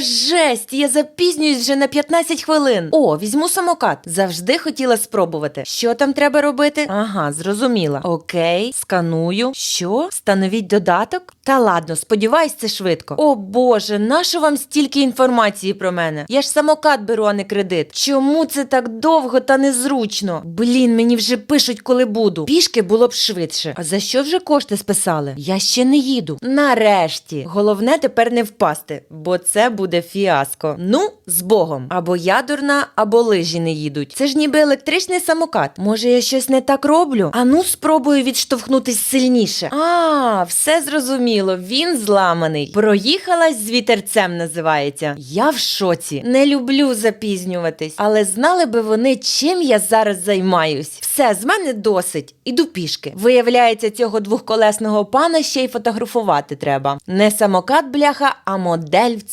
Жесть, я запізнююсь вже на 15 хвилин. О, візьму самокат. Завжди хотіла спробувати. Що там треба робити? Ага, зрозуміла. Окей, сканую. Що? Встановіть додаток? Та ладно, сподіваюсь, це швидко. О боже, нащо вам стільки інформації про мене? Я ж самокат беру, а не кредит. Чому це так довго та незручно? Блін, мені вже пишуть, коли буду. Пішки було б швидше. А за що вже кошти списали? Я ще не їду. Нарешті. Головне тепер не впасти, бо це буде фіаско. Ну, з Богом. Або я дурна, або лижі не їдуть. Це ж ніби електричний самокат. Може, я щось не так роблю? А ну спробую відштовхнутись сильніше. А, все зрозуміло. Він зламаний. Проїхалась з вітерцем називається. Я в шоці. Не люблю запізнюватись, але знали би вони, чим я зараз займаюсь. Все, з мене досить. Іду пішки. Виявляється, цього двохколесного пана ще й фотографувати треба. Не самокат, бляха, а модель в це